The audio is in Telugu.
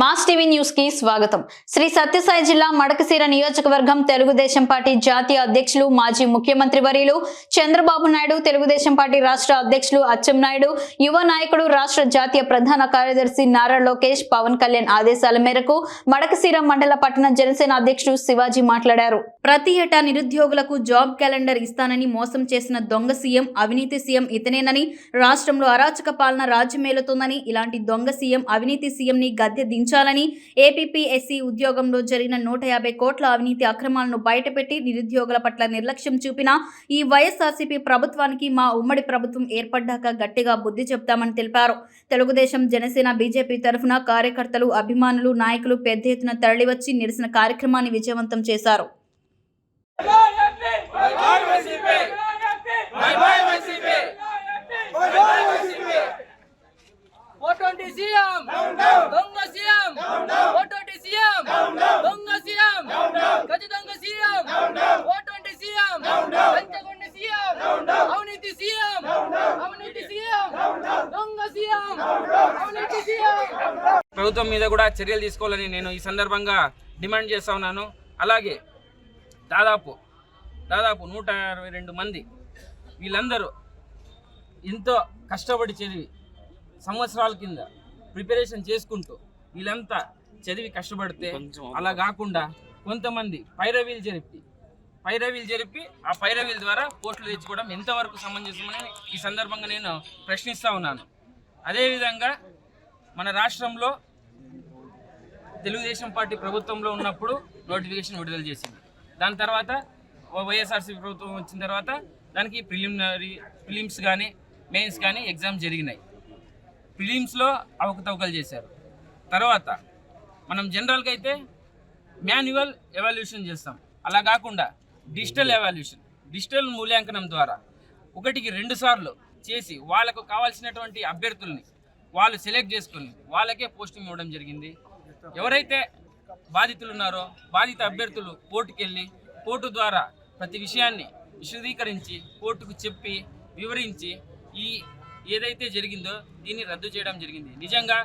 మాస్ టీవీ న్యూస్కి స్వాగతం. శ్రీ సత్యసాయి జిల్లా మడకశీర నియోజకవర్గం తెలుగుదేశం పార్టీ జాతీయ అధ్యక్షులు మాజీ ముఖ్యమంత్రి వర్యులు చంద్రబాబు నాయుడు తెలుగుదేశం పార్టీ రాష్ట్ర అధ్యక్షులు అచ్చెన్నాయుడు యువ నాయకుడు రాష్ట్ర జాతీయ ప్రధాన కార్యదర్శి నారా లోకేష్ పవన్ కళ్యాణ్ ఆదేశాల మేరకు మడకశీర మండల పట్టణ జనసేన అధ్యక్షుడు శివాజీ మాట్లాడారు. ప్రతి ఏటా నిరుద్యోగులకు జాబ్ క్యాలెండర్ ఇస్తానని మోసం చేసిన దొంగ సీఎం అవినీతి సీఎం ఇతనేనని రాష్ట్రంలో అరాచక పాలన రాజ్యమేలుతోందని ఇలాంటి దొంగ సీఎం అవినీతి సీఎం ని గద్దె ఉంచాలని ఏపీపీఎస్సీ ఉద్యోగంలో జరిగిన నూట యాభై కోట్ల అవినీతి అక్రమాలను బయటపెట్టి నిరుద్యోగుల పట్ల నిర్లక్ష్యం చూపిన ఈ వైఎస్ఆర్సీపీ ప్రభుత్వానికి మా ఉమ్మడి ప్రభుత్వం ఏర్పడ్డాక గట్టిగా బుద్ధి చెప్తామని తెలిపారు. తెలుగుదేశం జనసేన బీజేపీ తరఫున కార్యకర్తలు అభిమానులు నాయకులు పెద్ద ఎత్తున తరలివచ్చి నిరసన కార్యక్రమాన్ని విజయవంతం చేశారు Bye bye YCP. Bye bye YCP. Bye bye YCP. ఓటువంటి సీఎం దొంగ సీఎం ఓటువంటి సీఎం దొంగ సీఎం ఖచ్చితంగా సీఎం ఓటువంటి సీఎం పంచగొండ సీఎం అవినీతి సీఎం అవినీతి సీఎం దొంగ సీఎం అవినీతి సీఎం ప్రభుత్వం మీద కూడా చర్యలు తీసుకోవాలని నేను ఈ సందర్భంగా డిమాండ్ చేస్తా ఉన్నాను. అలాగే దాదాపు దాదాపు నూట అరవై రెండు మంది వీళ్ళందరూ ఎంతో కష్టపడి చదివి సంవత్సరాల కింద ప్రిపరేషన్ చేసుకుంటూ వీళ్ళంతా చదివి కష్టపడితే అలా కాకుండా కొంతమంది పైరవీలు జరిపి పైరవీలు జరిపి ఆ పైరవీల ద్వారా పోస్టులు తెచ్చుకోవడం ఎంతవరకు సమంజసమని ఈ సందర్భంగా నేను ప్రశ్నిస్తూ ఉన్నాను. అదేవిధంగా మన రాష్ట్రంలో తెలుగుదేశం పార్టీ ప్రభుత్వంలో ఉన్నప్పుడు నోటిఫికేషన్ విడుదల చేసింది. దాని తర్వాత వైఎస్ఆర్సీపీ ప్రభుత్వం వచ్చిన తర్వాత దానికి ప్రిలిమినరీ ప్రిలిమ్స్ కానీ మెయిన్స్ కానీ ఎగ్జామ్ జరిగినాయి. ప్రిలిమ్స్లో అవకతవకలు చేశారు. తర్వాత మనం జనరల్గా అయితే మాన్యువల్ ఎవాల్యూషన్ చేస్తాం. అలా కాకుండా డిజిటల్ ఎవాల్యూషన్ డిజిటల్ మూల్యాంకనం ద్వారా ఒకటికి రెండు సార్లు చేసి వాళ్ళకు కావాల్సినటువంటి అభ్యర్థుల్ని వాళ్ళు సెలెక్ట్ చేసుకుని వాళ్ళకే పోస్టింగ్ ఇవ్వడం జరిగింది. ఎవరైతే బాధితులు ఉన్నారో బాధిత అభ్యర్థులు కోర్టుకు వెళ్ళి కోర్టు ద్వారా ప్రతి విషయాన్ని విశదీకరించి కోర్టుకు చెప్పి వివరించి ఈ ఏదైతే జరిగిందో దీన్ని రద్దు చేయడం జరిగింది. నిజంగా